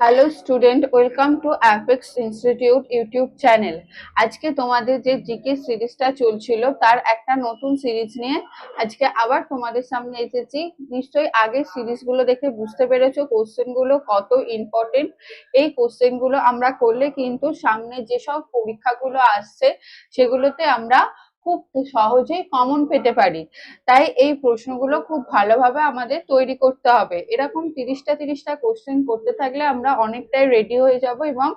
Hello student welcome to Apex Institute YouTube channel আজকে তোমাদের যে জিকে সিরিজটা চলছিল, তার একটা নতুন সিরিজ নিয়ে আজকে আবার তোমাদের সামনে এসেছি। নিশ্চয়ই আগের সিরিজগুলো দেখে বুঝতে পেরেছ, কোশ্চেনগুলো কত ইম্পর্টেন্ট এই কোশ্চেনগুলো আমরা করলে কিন্তু সামনে যেসব পরীক্ষাগুলো আসছে, সেগুলোতে আমরা খুব সহজেই কমন পেতে পারি। তাই এই প্রশ্নগুলো খুব ভালোভাবে আমাদের তৈরি করতে হবে। এরকম তিরিশটা তিরিশটা কোশ্চেন করতে থাকলে আমরা অনেকটাই রেডি হয়ে যাব এবং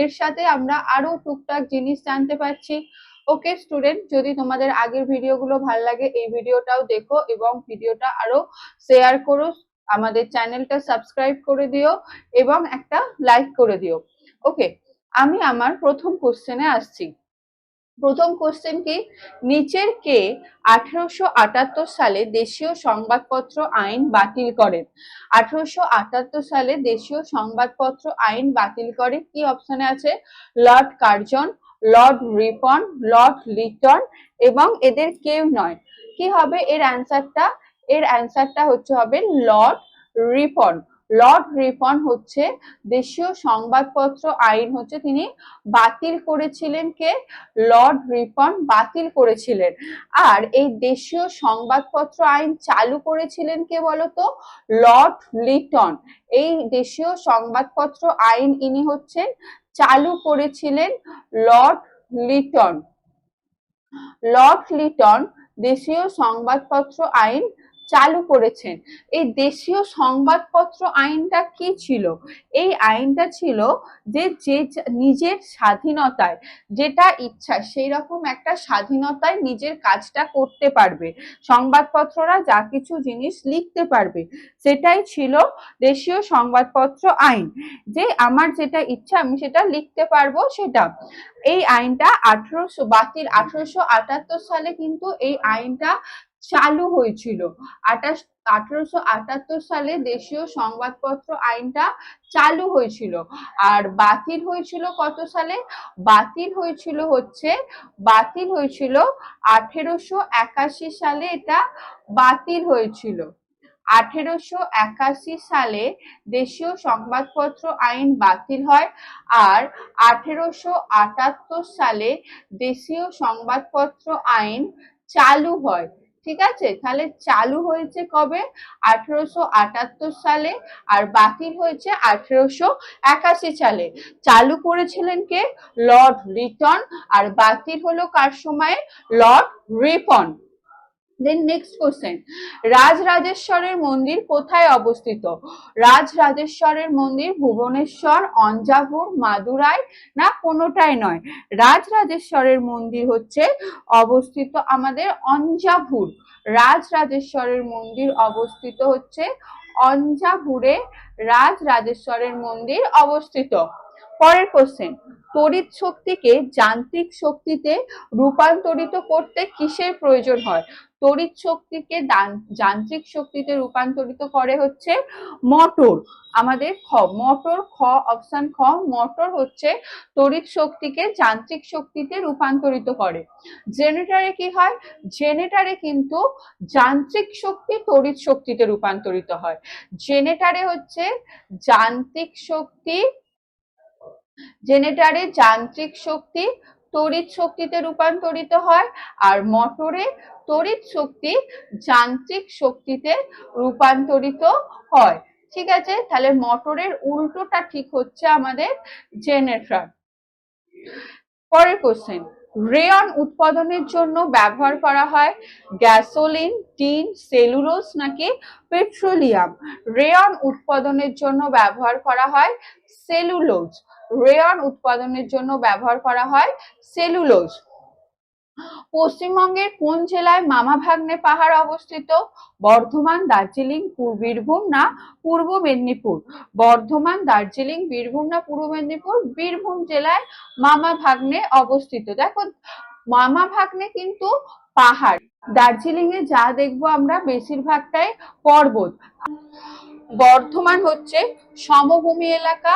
এর সাথে আমরা আরও টুকটাক জিনিস জানতে পারছি। ওকে স্টুডেন্ট যদি তোমাদের আগের ভিডিওগুলো ভালো লাগে, এই ভিডিওটাও দেখো এবং ভিডিওটা আরও শেয়ার করো। আমাদের চ্যানেলটা সাবস্ক্রাইব করে দিও এবং একটা লাইক করে দিও। ওকে আমি আমার প্রথম কোশ্চেনে আসছি। প্রথম কোশ্চেন কি? নিচের কে আঠারোশো আটাত্তর সালে দেশীয় সংবাদপত্র আইন বাতিল করেন আঠারোশো আটাত্তর সালে দেশীয় সংবাদপত্র আইন বাতিল করে কি অপশনে আছে? Lord Curzon, Lord Ripon, Lord Lytton এবং এদের কেউ নয়। কি হবে এর অ্যান্সারটা এর অ্যান্সারটা হচ্ছে হবে লর্ড রিপন। লর্ড রিপন হচ্ছে দেশীয় সংবাদপত্র আইন হচ্ছে তিনি বাতিল করেছিলেন কে? লর্ড রিপন বাতিল করেছিলেন। আর এই দেশীয় সংবাদপত্র আইন চালু করেছিলেন কে বলতো? লর্ড লিটন এই দেশীয় সংবাদপত্র আইন ইনি হচ্ছেন, চালু করেছিলেন লর্ড লিটন লর্ড লিটন দেশীয় সংবাদপত্র আইন চালু করেছেন। এই দেশীয় সংবাদপত্র আইনটা কি ছিল? এই আইনটা ছিল যে যে নিজের স্বাধীনতায় যেটা ইচ্ছা সেই রকম একটা স্বাধীনতায় নিজের কাজটা করতে পারবে। সংবাদপত্ররা যা কিছু জিনিস লিখতে পারবে, সেটাই ছিল দেশীয় সংবাদপত্র আইন। যে আমার যেটা ইচ্ছা আমি সেটা লিখতে পারব সেটা। এই আইনটা আঠারোশো, বাতিল আঠারোশো আটাত্তর সালে কিন্তু এই আইনটা চালু হয়েছিল। আঠাশ, আঠারোশো আটাত্তর সালে দেশীয় সংবাদপত্র আইনটা চালু হয়েছিল। আর বাতিল হয়েছিল কত সালে? বাতিল হয়েছিল হচ্ছে, বাতিল হয়েছিল আঠেরোশো একাশি সালে এটা বাতিল হয়েছিল। আঠেরোশো একাশি সালে দেশীয় সংবাদপত্র আইন বাতিল হয়। আর আঠেরোশো আটাত্তর সালে দেশীয় সংবাদপত্র আইন চালু হয়। ঠিক আছে? তাহলে চালু হয়েছে কবে? আঠারোশো আটাত্তর সালে আর বাতিল হয়েছে আঠেরোশো একাশি সালে। চালু করেছিলেন কে? লর্ড রিটন আর বাতিল হলো কার সময়? Lord Ripon. Then next question রাজরাজেশ্বরের মন্দির কোথায় অবস্থিত? রাজরাজেশ্বরের মন্দির ভুবনেশ্বর অঞ্জাপুর মাদুরাই না কোনোটাই নয়? রাজরাজেশ্বরের মন্দির হচ্ছে অবস্থিত আমাদের অঞ্জাভুর। রাজরাজেশ্বরের মন্দির অবস্থিত হচ্ছে অঞ্জাভুরে। রাজরাজেশ্বরের মন্দির অবস্থিত। পরের কোশ্চেন তড়িৎ শক্তিকে যান্ত্রিক শক্তিতে রূপান্তরিত করতে কিসের প্রয়োজন হয়? তড়িৎ শক্তিকে যান্ত্রিক শক্তিতে রূপান্তরিত করে হচ্ছে মোটর আমাদের খ মোটর খ অপশন খ মোটর হচ্ছে তড়িৎ শক্তিকে যান্ত্রিক শক্তিতে রূপান্তরিত করে। জেনারেটরে কি হয়? জেনারেটরে কিন্তু যান্ত্রিক শক্তি তড়িৎ শক্তিতে রূপান্তরিত হয়। জেনারেটরে হচ্ছে যান্ত্রিক শক্তি জেনারেটরে যান্ত্রিক শক্তি তড়িৎ শক্তিতে রূপান্তরিত হয় আর মোটরে তড়িৎ শক্তি যান্ত্রিক শক্তিতে রূপান্তরিত হয়। ঠিক আছে? তাহলে মোটরের উল্টোটা ঠিক হচ্ছে আমাদের জেনারেটর পরের কোশ্চেন রেয়ন উৎপাদনের জন্য ব্যবহার করা হয় গ্যাসোলিন টিন সেলুলোজ নাকি পেট্রোলিয়াম রেয়ন উৎপাদনের জন্য ব্যবহার করা হয় সেলুলোজ রেয়ন উৎপাদনের জন্য ব্যবহার করা হয় সেলুলোজ পশ্চিমবঙ্গের কোন জেলায় মামা ভাগ্নে পাহাড় অবস্থিত? বর্ধমান, দার্জিলিং বীরভূম না পূর্ব মেদিনীপুর? বর্ধমান, দার্জিলিং, বীরভূম না পূর্ব মেদিনীপুর? বীরভূম জেলায় মামা ভাগ্নে অবস্থিত। দেখো, মামা ভাগ্নে কিন্তু পাহাড়। দার্জিলিং এ যা দেখব আমরা বেশিরভাগটাই পর্বত। বর্ধমান হচ্ছে সমভূমি এলাকা।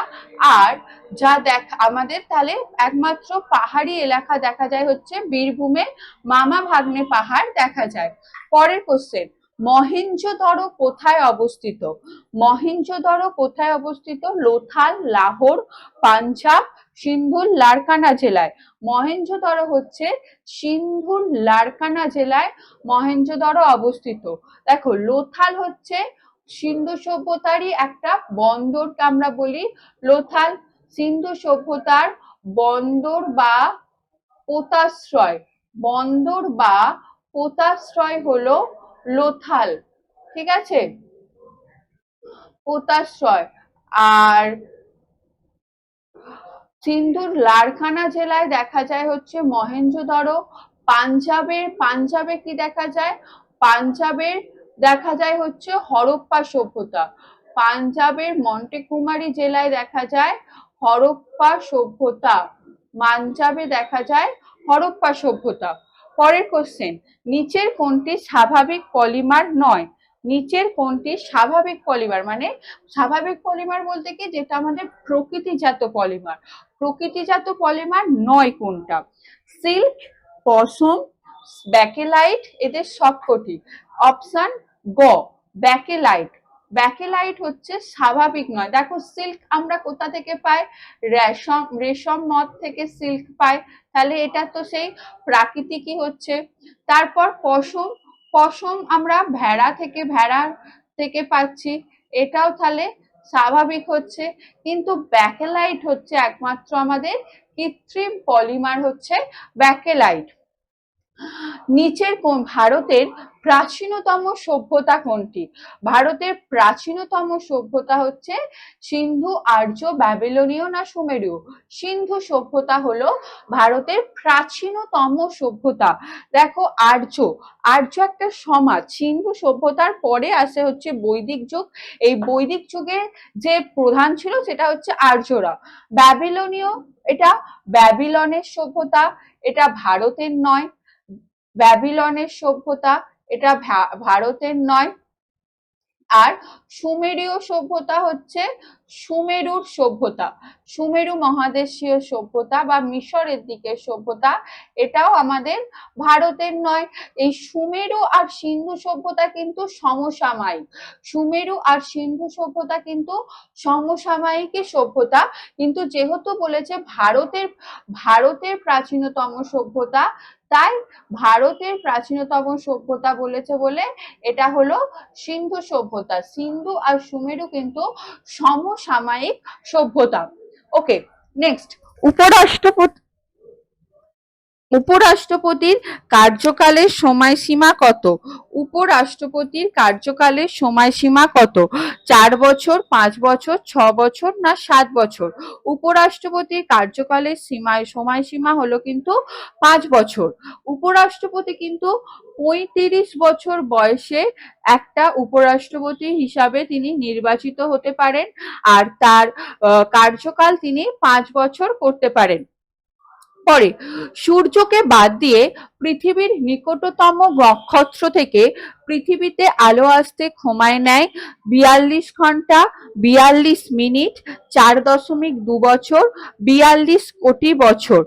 আর যা দেখ, আমাদের তাহলে একমাত্র পাহাড়ি এলাকা দেখা যায় হচ্ছে বীরভূমে, মামা ভাগ্নে পাহাড় দেখা যায়। পরের কোশ্চেন মহেঞ্জোদড়ো কোথায় অবস্থিত? মহেঞ্জোদড়ো কোথায় অবস্থিত? লোথাল, লাহোর, পাঞ্জাব, সিন্ধুর, লারকানা জেলায়। মহেঞ্জোদড়ো হচ্ছে সিন্ধুর, লারকানা জেলায় মহেঞ্জোদড়ো অবস্থিত। দেখো, লোথাল হচ্ছে সিন্ধু সভ্যতারই একটা বন্দরকে আমরা বলি লোথাল। সিন্ধু সভ্যতার বন্দর বা পোতাশ্রয়। বন্দর বা পোতাশ্রয় হলো লোথাল, ঠিক আছে? পোতাশ্রয়। আর সিন্ধুর লারখানা জেলায় দেখা যায় হচ্ছে মহেঞ্জোদড়ো পাঞ্জাবের, পাঞ্জাবে কি দেখা যায়? পাঞ্জাবের দেখা যায় হচ্ছে হরপ্পা সভ্যতা। পাঞ্জাবের মন্টেকুমারি জেলায় দেখা যায় হরপ্পা সভ্যতা। পাঞ্জাবে দেখা যায় হরপ্পা সভ্যতা। পরের কোশ্চেন নিচের কোনটি স্বাভাবিক পলিমার নয়? নিচের কোনটি স্বাভাবিক পলিমার? মানে স্বাভাবিক পলিমার বলতে কি? যেটা আমাদের প্রকৃতিজাত পলিমার। প্রকৃতিজাত পলিমার নয় কোনটা? সিল্ক, পশম, ব্যাকেলাইট, এদের সবকটি। অপশন গ ব্যাকেলাইট ব্যাকেলাইট হচ্ছে স্বাভাবিক নয়। দেখো সিল্ক আমরা কোথা থেকে পাই? রেশম রেশম মদ থেকে সিল্ক পাই। তাহলে এটা তো সেই প্রাকৃতিকই হচ্ছে। তারপর পশম পশম আমরা ভেড়া থেকে ভেড়া থেকে পাচ্ছি। এটাও তাহলে স্বাভাবিক হচ্ছে। কিন্তু ব্যাকেলাইট হচ্ছে একমাত্র আমাদের কৃত্রিম পলিমার হচ্ছে ব্যাকেলাইট নিচের কোন ভারতের প্রাচীনতম সভ্যতা কোনটি? ভারতের প্রাচীনতম সভ্যতা হচ্ছে সিন্ধু আর্য ব্যাবিলনীয় না সুমেরীয় সিন্ধু সভ্যতা হলো ভারতের প্রাচীনতম সভ্যতা। দেখো, আর্য। আর্য একটা সমাজ। সিন্ধু সভ্যতার পরে আসে হচ্ছে বৈদিক যুগ। এই বৈদিক যুগে যে প্রধান ছিল সেটা হচ্ছে আর্যরা। ব্যাবিলনীয়, এটা ব্যাবিলনের সভ্যতা, এটা ভারতের নয়। ব্যাবিলনের সভ্যতা এটা ভারতের নয়। আর সুমেরীয় সভ্যতা হচ্ছে সুমেরুর সভ্যতা। সুমেরু মহাদেশীয় সভ্যতা বা মিশরের দিকের সভ্যতা, এটাও আমাদের ভারতের নয়। এই সুমেরু আর সিন্ধু সভ্যতা কিন্তু সমসাময়িক। সুমেরু আর সিন্ধু সভ্যতা কিন্তু সমসাময়িকই সভ্যতা। কিন্তু যেহেতু বলেছে ভারতের ভারতের প্রাচীনতম সভ্যতা, তাই ভারতের প্রাচীনতম সভ্যতা বলেছে বলে এটা হলো সিন্ধু সভ্যতা। সিন্ধু আর সুমেরু কিন্তু সমসাময়িক সভ্যতা। ওকে নেক্সট উপরাষ্ট্রপতি উপরাষ্ট্রপতির কার্যকালের সময়সীমা কত? উপরাষ্ট্রপতির কার্যকালের সময়সীমা কত? চার বছর, পাঁচ বছর, ছ বছর না সাত বছর? উপরাষ্ট্রপতির কার্যকালের সীমায়, সময়সীমা হলো কিন্তু পাঁচ বছর। উপরাষ্ট্রপতি কিন্তু পঁয়ত্রিশ বছর বয়সে একটা উপরাষ্ট্রপতি হিসাবে তিনি নির্বাচিত হতে পারেন আর তার কার্যকাল তিনি পাঁচ বছর করতে পারেন। পরে সূর্যকে বাদ দিয়ে পৃথিবীর নিকটতম নক্ষত্র থেকে পৃথিবীতে আলো আসতে ক্ষমায় নেয়। বিয়াল্লিশ ঘণ্টা, বিয়াল্লিশ মিনিট, চার দশমিক দু বছর, বিয়াল্লিশ কোটি বছর।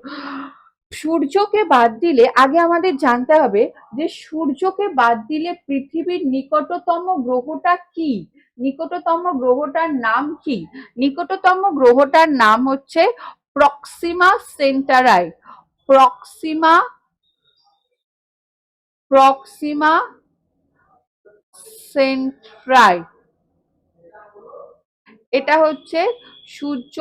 সূর্যকে বাদ দিলে আগে আমাদের জানতে হবে যে সূর্যকে বাদ দিলে পৃথিবীর নিকটতম গ্রহটা কি? নিকটতম গ্রহটার নাম কি? নিকটতম গ্রহটার নাম হচ্ছে Proxima Centauri Proxima Proxima Centauri এটা হচ্ছে সূর্য,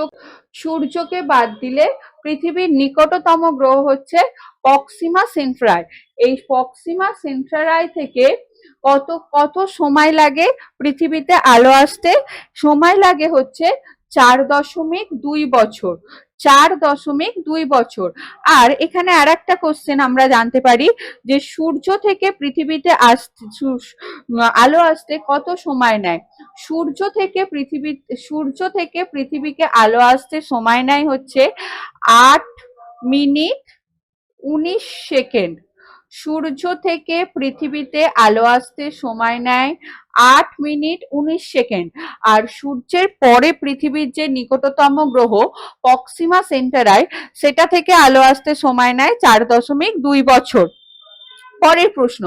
সূর্যকে বাদ দিলে পৃথিবীর নিকটতম গ্রহ হচ্ছে পক্সিমা সেন্ট্রাই এই পক্সিমা সেন্ট্রাই থেকে কত কত সময় লাগে পৃথিবীতে আলো আসতে? সময় লাগে হচ্ছে চার দশমিক দুই বছর। চার দশমিক দুই বছর। আর এখানে আর একটা কোশ্চেন আমরা জানতে পারি যে সূর্য থেকে পৃথিবীতে আসতে আলো আসতে কত সময় নেয়? সূর্য থেকে পৃথিবী, সূর্য থেকে পৃথিবীকে আলো আসতে সময় নেয় হচ্ছে আট মিনিট উনিশ সেকেন্ড। সূর্য থেকে পৃথিবীতে আলো আসতে সময় নেয় আট মিনিট উনিশ সেকেন্ড। আর সূর্যের পরে পৃথিবীর যে নিকটতম গ্রহ পক্সিমা সেন্টারায়, সেটা থেকে আলো আসতে সময় নেয় চার দশমিক দুই বছর। পরের প্রশ্ন,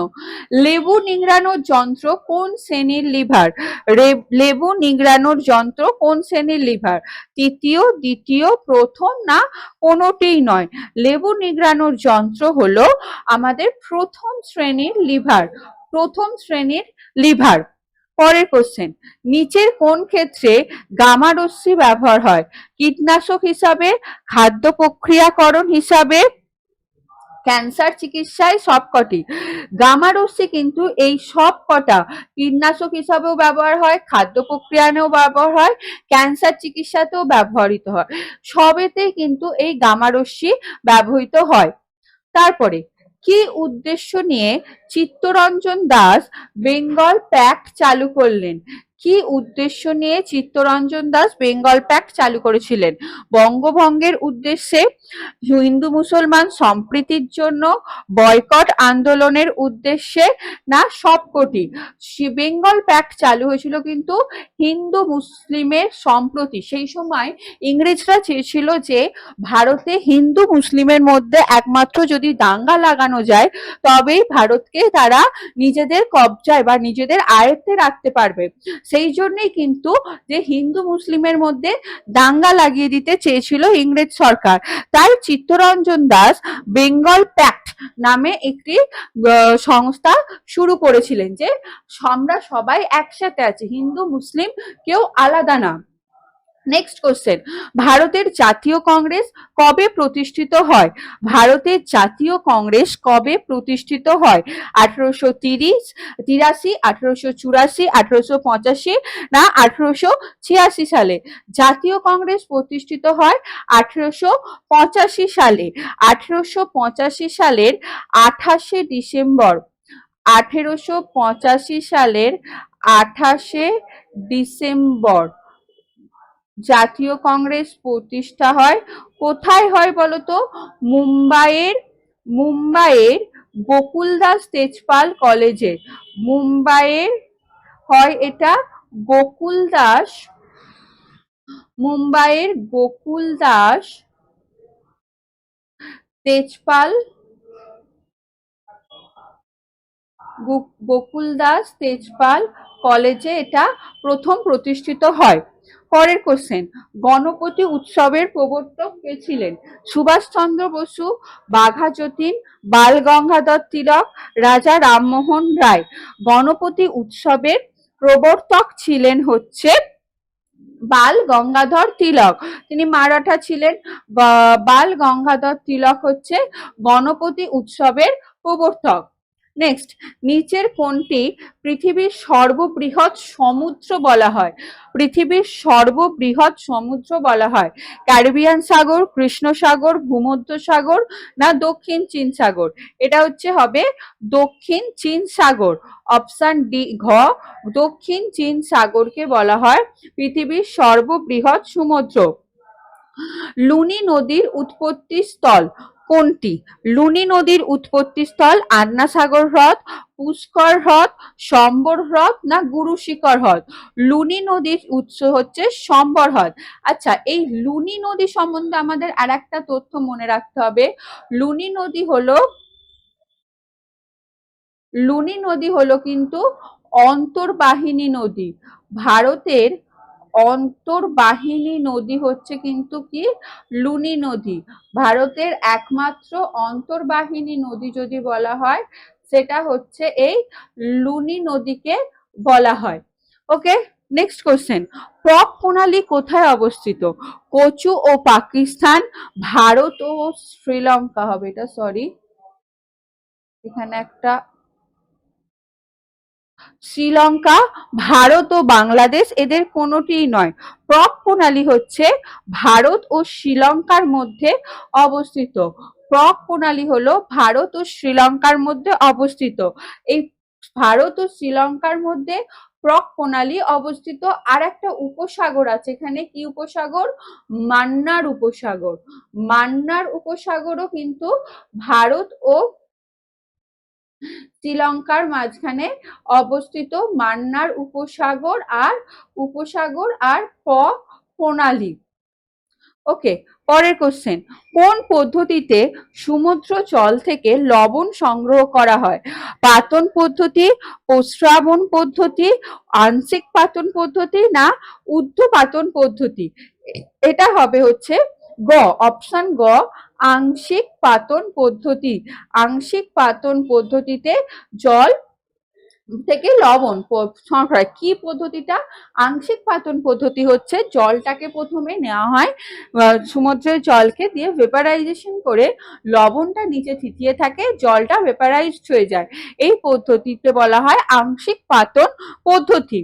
লেবু নিংড়ানোর যন্ত্র কোন শ্রেণির লিভার? লেবু নিংড়ানোর যন্ত্র কোন শ্রেণির লিভার? তৃতীয়, দ্বিতীয়, প্রথম না কোনোটিই নয়? লেবু নিংড়ানোর যন্ত্র হলো আমাদের প্রথম শ্রেণির লিভার, প্রথম শ্রেণির লিভার। পরের কোশ্চেন নিচের কোন ক্ষেত্রে গামারশ্মি ব্যবহার হয়? কীটনাশক হিসাবে, খাদ্য প্রক্রিয়াকরণ হিসাবে ক্যান্সার চিকিৎসায় সবকটি। গামারশ্মি কিন্তু এই সব কটা কীটনাশক হিসাবেও ব্যবহার হয়, খাদ্য প্রক্রিয়ানেও ব্যবহার হয়, ক্যান্সার চিকিৎসাতেও ব্যবহৃত হয়। সবেতেই কিন্তু এই গামারশ্মি ব্যবহৃত হয়। তারপরে, কি উদ্দেশ্য নিয়ে চিত্তরঞ্জন দাস বেঙ্গল প্যাক্ট চালু করলেন? কি উদ্দেশ্য নিয়ে চিত্তরঞ্জন দাস বেঙ্গল প্যাক্ট চালু করেছিলেন? বঙ্গভঙ্গের উদ্দেশ্যে হিন্দু মুসলমান সম্প্রীতির জন্য বয়কট আন্দোলনের উদ্দেশ্যে না সবকটি? বেঙ্গল প্যাক্ট চালু হয়েছিল কিন্তু হিন্দু মুসলিমের সম্প্রতি। সেই সময় ইংরেজরা চেয়েছিল যে ভারতে হিন্দু মুসলিমের মধ্যে একমাত্র যদি দাঙ্গা লাগানো যায়, তবেই ভারতকে তারা নিজেদের কবজায় বা নিজেদের আয়ত্তে রাখতে পারবে। সেই জন্যই কিন্তু যে হিন্দু মুসলিমের মধ্যে দাঙ্গা লাগিয়ে দিতে চেয়েছিল ইংরেজ সরকার। তাই চিত্তরঞ্জন দাস বেঙ্গল প্যাক্ট নামে একটি সংস্থা শুরু করেছিলেন যে আমরা সবাই একসাথে আছি, হিন্দু, মুসলিম কেউ আলাদা না। নেক্সট কোশ্চেন ভারতের জাতীয় কংগ্রেস কবে প্রতিষ্ঠিত হয়? ভারতের জাতীয় কংগ্রেস কবে প্রতিষ্ঠিত হয়? আঠারোশো তিরিশ, তিরাশি, আঠারোশো চুরাশি, আঠারোশো পঁচাশি না আঠারোশো ছিয়াশি সালে? জাতীয় কংগ্রেস প্রতিষ্ঠিত হয় আঠারোশো পঁচাশি সালে। আঠারোশো পঁচাশি সালের আঠাশে ডিসেম্বর। আঠেরোশো পঁচাশি সালের আঠাশে ডিসেম্বর। জাতীয় কংগ্রেস প্রতিষ্ঠা হয়। কোথায় হয় বলতো? মুম্বাইয়ের মুম্বাইয়ের গোকুলদাস তেজপাল কলেজে। মুম্বাইয়ের হয় এটা গোকুলদাস, মুম্বাইয়ের গোকুলদাস তেজপাল গোকুলদাস তেজপাল কলেজে এটা প্রথম প্রতিষ্ঠিত হয়। পরের কোশ্চেন গণপতি উৎসবের প্রবর্তক কে ছিলেন? সুভাষচন্দ্র বসু, বাঘা যতীন বাল গঙ্গাধর তিলক, রাজা রামমোহন রায়। গণপতি উৎসবের প্রবর্তক ছিলেন হচ্ছে বাল গঙ্গাধর তিলক। তিনি মারাঠা ছিলেন। বাল গঙ্গাধর তিলক হচ্ছে গণপতি উৎসবের প্রবর্তক। নেক্সট নিচের কোনটি পৃথিবীর সর্ববৃহৎ সমুদ্র বলা হয়। পৃথিবীর সর্ববৃহৎ সমুদ্র বলা হয়। ক্যারিবিয়ান সাগর কৃষ্ণ সাগর ভূমধ্য সাগর না দক্ষিণ চীন সাগর? এটা হচ্ছে হবে দক্ষিণ চীন সাগর। অপশন ডি ঘ, দক্ষিণ চীন সাগরকে বলা হয় পৃথিবীর সর্ববৃহৎ সমুদ্র। লুনি নদীর উৎপত্তি স্থল। কোনটি? লুনি নদীর উৎপত্তি স্থল আন্না সাগর হ্রদ, পুষ্কর হ্রদ, সম্বর হ্রদ না গুরু শিখর হ্রদ? লুনি নদীর উৎস হচ্ছে সম্বর হ্রদ। আচ্ছা এই লুনি নদী সম্বন্ধে আমাদের আর একটা তথ্য মনে রাখতে হবে। লুনি নদী হলো, লুনি নদী হলো কিন্তু অন্তর্বাহিনী নদী। ভারতের অন্তর্বাহিনী নদী হচ্ছে কিন্তু কি? লুনি নদী। ভারতের একমাত্র অন্তর্বাহিনী নদী যদি বলা হয়, সেটা হচ্ছে এই লুনি নদীকে বলা হয়। ওকে নেক্সট কোশ্চেন প্রক প্রণালী কোথায় অবস্থিত? কোচু ও পাকিস্তান, ভারত ও শ্রীলঙ্কা হবে এটা সরি এখানে একটা শ্রীলঙ্কা, ভারত ও বাংলাদেশ এদের কোনোটিই নয়। প্রক প্রণালী হচ্ছে ভারত ও শ্রীলঙ্কার মধ্যে অবস্থিত। প্রক প্রণালী হলো ভারত ও শ্রীলঙ্কার মধ্যে অবস্থিত। এই ভারত ও শ্রীলঙ্কার মধ্যে প্রক প্রণালী অবস্থিত আর একটা উপসাগর আছে। এখানে কি উপসাগর? মান্নার উপসাগর। মান্নার উপসাগরও কিন্তু ভারত ও শ্রীলঙ্কার মাঝখানে অবস্থিত মান্নার উপসাগর আর উপসাগর আর প্রণালী। ওকে পরের কোশ্চেন কোন পদ্ধতিতে সমুদ্র জল থেকে লবণ সংগ্রহ করা হয়? পাতন পদ্ধতি, প্রস্রাবণ পদ্ধতি, আংশিক পাতন পদ্ধতি না উদ্ধ ঊর্ধ্বপাতন পদ্ধতি? এটা হবে হচ্ছে গ অপশন গ আংশিক পাতন পদ্ধতি। আংশিক পাতন পদ্ধতিতে জল থেকে লবণ কি পদ্ধতিটা? আংশিক পাতন পদ্ধতি হচ্ছে জলটাকে প্রথমে নেওয়া হয় সমুদ্রের জলকে দিয়ে ভেপারাইজেশন করে লবণটা নিচে থিতিয়ে থাকে, জলটা ভেপারাইজড হয়ে যায়। এই পদ্ধতিতে বলা হয় আংশিক পাতন পদ্ধতি।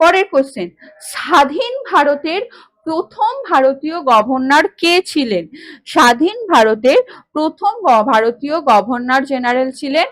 পরের কোশ্চেন স্বাধীন ভারতের প্রথম ভারতীয় গভর্নর কে ছিলেন? স্বাধীন ভারতের প্রথম ভারতীয় গভর্নর জেনারেল ছিলেন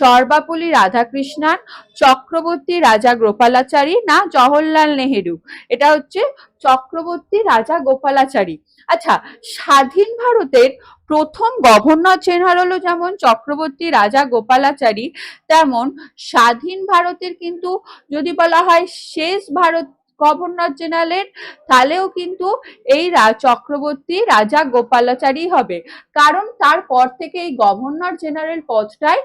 সর্বাপল্লী রাধাকৃষ্ণান, চক্রবর্তী রাজা গোপালাচারী না জওহরলাল নেহেরু? এটা হচ্ছে চক্রবর্তী রাজা গোপালাচারী। আচ্ছা স্বাধীন ভারতের প্রথম গভর্নর জেনারেল যেমন চক্রবর্তী রাজা গোপালাচারী, তেমন স্বাধীন ভারতের কিন্তু যদি বলা হয় শেষ ভারত গভর্নর জেনারেল তাহলেও কিন্তু এই চক্রবর্তী রাজা গোপালাচারী হবে। কারণ তারপর থেকে এই গভর্নর জেনারেল পদটাই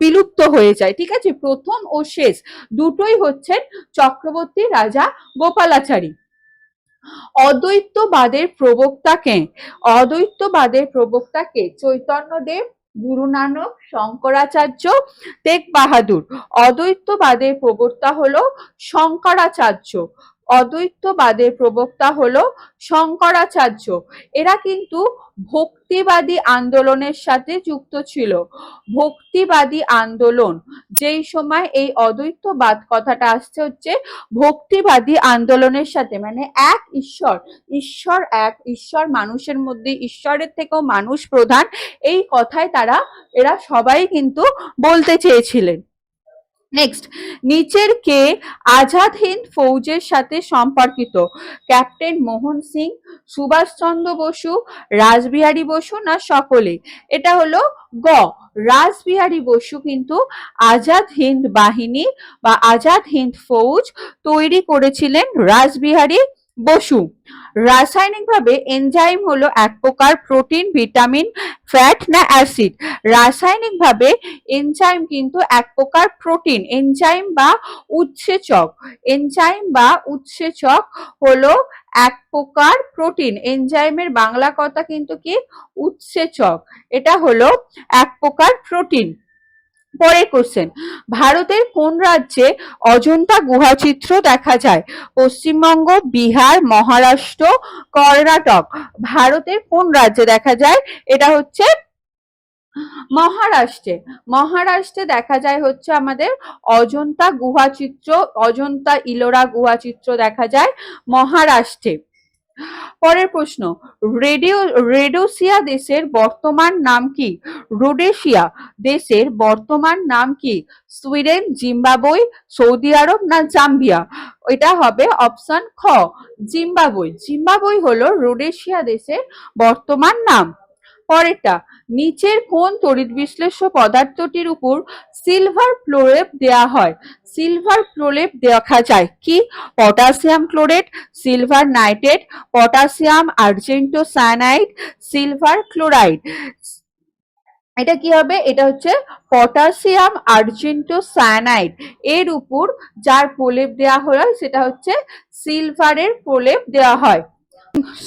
বিলুপ্ত হয়ে যায়। ঠিক আছে? প্রথম ও শেষ দুটোই হচ্ছেন চক্রবর্তী রাজা গোপালাচারী। অদ্বৈতবাদের প্রবক্তাকে অদ্বৈতবাদের প্রবক্তাকে চৈতন্যদেব গুরু নানক শঙ্করাচার্য তেগ বাহাদুর। অদ্বৈতবাদের প্রবর্তা হলো শঙ্করাচার্য। অদ্বৈতবাদের প্রবক্তা হলো শঙ্করাচার্য। এরা কিন্তু ভক্তিবাদী আন্দোলনের সাথে যুক্ত ছিল। ভক্তিবাদী আন্দোলন, যেই সময় এই অদ্বৈতবাদ কথাটা আসছে হচ্ছে ভক্তিবাদী আন্দোলনের সাথে। মানে এক ঈশ্বর ঈশ্বর এক, ঈশ্বর মানুষের মধ্যে, ঈশ্বরের থেকেও মানুষ প্রধান। এই কথায় তারা, এরা সবাই কিন্তু বলতে চেয়েছিলেন। নেক্সট নিচের কে আজাদ হিন্দ ফৌজের সাথে সম্পর্কিত? ক্যাপ্টেন মোহন সিং সুভাষচন্দ্র বসু, রাসবিহারী বসু না সকলে এটা হলো গ, রাসবিহারী বসু কিন্তু আজাদ হিন্দ বাহিনী বা আজাদ হিন্দ ফৌজ তৈরি করেছিলেন রাসবিহারী বসু। রাসায়নিকভাবে এনজাইম হলো এক প্রকার প্রোটিন ভিটামিন ফ্যাট না অ্যাসিড রাসায়নিকভাবে এনজাইম কিন্তু এক প্রকার প্রোটিন এনজাইম বা উৎসেচক। এনজাইম বা উৎসেচক হলো এক প্রকার প্রোটিন এনজাইমের বাংলা কথা কিন্তু কি? উৎসেচক। এটা হলো এক প্রকার প্রোটিন পরের কোশ্চেন ভারতের কোন রাজ্যে অজন্তা গুহাচিত্র দেখা যায়? পশ্চিমবঙ্গ, বিহার, মহারাষ্ট্র, কর্ণাটক। ভারতের কোন রাজ্যে দেখা যায়? এটা হচ্ছে মহারাষ্ট্রে। মহারাষ্ট্রে দেখা যায় হচ্ছে আমাদের অজন্তা গুহাচিত্র, অজন্তা ইলোরা গুহাচিত্র দেখা যায় মহারাষ্ট্রে। পরের প্রশ্ন, রেডিও, রেডোসিয়া দেশের বর্তমান নাম কি? রোডেশিয়া দেশের বর্তমান নাম কি? সুইডেন জিম্বাবুই সৌদি আরব না জাম্বিয়া? এটা হবে অপশন খ জিম্বাবুই জিম্বাবুই হলো রোডেশিয়া দেশের বর্তমান নাম। পরেরটা, নিচের কোন তড়িৎ বিশ্লেষ্য পদার্থটির উপর সিলভার ফ্লোরেপ দেয়া হয়। সিলভার ফ্লোরেপ দেখা যায় কি? Potassium chlorate, silver nitrate, potassium argentocyanide silver chloride এটা কি হবে? এটা হচ্ছে পটাশিয়াম আর্জেন্টো সায়ানাইড এর উপর যার প্রলেপ দেওয়া হয়, সেটা হচ্ছে সিলভারের প্রলেপ দেওয়া হয়।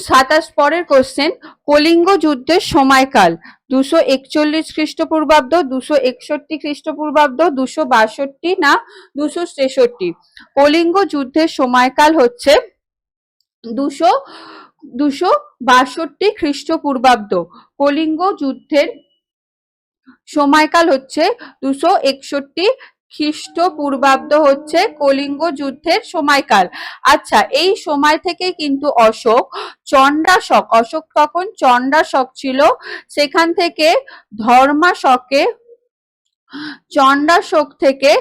সাতাশ পরের কোশ্চেন কলিঙ্গ যুদ্ধের সময়কাল, দুশো একচল্লিশ খ্রিস্টপূর্বাব্দ, দুশো একষট্টি খ্রিস্টপূর্বাব্দ, দুশো বাষট্টি না দুশো ছেষট্টি? কলিঙ্গ যুদ্ধের সময়কাল হচ্ছে দুশো দুশো বাষট্টি খ্রিস্টপূর্বাব্দ। কলিঙ্গ যুদ্ধের সময়কাল হচ্ছে দুশো একষট্টি খ্রিস্টপূর্বাব্দ হচ্ছে কলিঙ্গ যুদ্ধের সময়কাল। আচ্ছা এই সময় থেকে কিন্তু অশোক চণ্ডাশক অশোক তখন চণ্ডাশক ছিল। সেখান থেকে ধর্মাশকে চণ্ডাশোক থেকে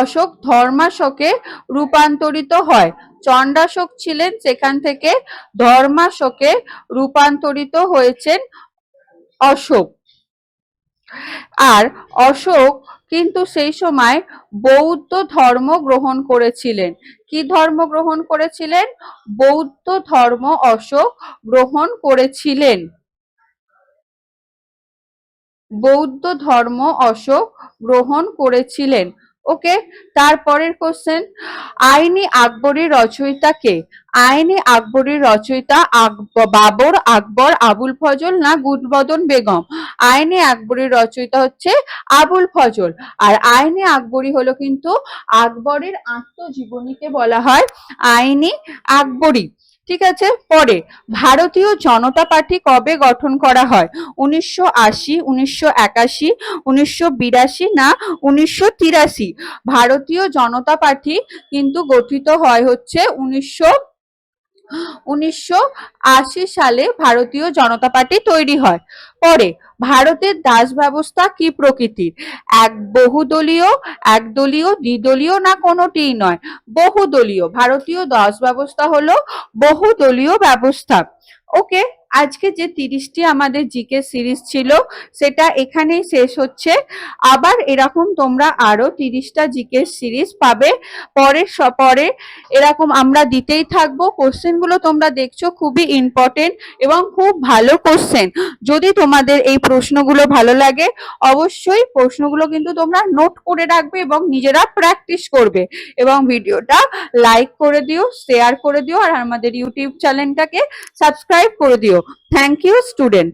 অশোক ধর্মাশোকে রূপান্তরিত হয়। চণ্ডাশোক ছিলেন সেখান থেকে ধর্মাশোকে রূপান্তরিত হয়েছেন অশোক। আর অশোক কিন্তু সেই সময় বৌদ্ধ ধর্ম গ্রহণ করেছিলেন। কি ধর্ম গ্রহণ করেছিলেন? বৌদ্ধ ধর্ম অশোক গ্রহণ করেছিলেন। বৌদ্ধ ধর্ম অশোক গ্রহণ করেছিলেন। ওকে তারপরের কোশ্চেন আইনি আকবরী রচয়িতা কে? আইনি আকবরী রচয়িতা বাবর, আকবর, আবুল ফজল না গুলবদন বেগম? আইনি আকবরী রচয়িতা হচ্ছে আবুল ফজল। আর আইনি আকবরী হলো কিন্তু আকবরের আত্মজীবনীকে বলা হয় আইনি আকবরী। ঠিক আছে? পরে, ভারতীয় জনতা পার্টি কবে গঠন করা হয়? উনিশশো আশি, উনিশশো একাশি, উনিশশো বিরাশি না উনিশশো তিরাশি? ভারতীয় জনতা পার্টি কিন্তু গঠিত হয় হচ্ছে উনিশশো উনিশশো আশি সালে ভারতীয় জনতা পার্টি তৈরি হয়। পরে ভারতের দাস ব্যবস্থা কি প্রকৃতির? এক বহুদলীয়, একদলীয়, দ্বিদলীয় না কোনোটিই নয়, বহুদলীয়। ভারতীয় দাস ব্যবস্থা হলো বহুদলীয় ব্যবস্থা। ওকে, আজকে যে তিরিশটি আমাদের জিকে সিরিজ ছিল, সেটা এখানেই শেষ হচ্ছে। আবার এরকম তোমরা আরও তিরিশটা জিকে সিরিজ পাবে। পরের পরে এরকম আমরা দিতেই থাকব। কোশ্চেনগুলো তোমরা দেখছ, খুবই ইম্পর্টেন্ট এবং খুব ভালো কোশ্চেন যদি তোমাদের এই প্রশ্নগুলো ভালো লাগে, অবশ্যই প্রশ্নগুলো কিন্তু তোমরা নোট করে রাখবে এবং নিজেরা প্র্যাকটিস করবে। এবং ভিডিওটা লাইক করে দিও শেয়ার করে দিও, আর আমাদের ইউটিউব চ্যানেলটাকে সাবস্ক্রাইব করে দিও। Thank you student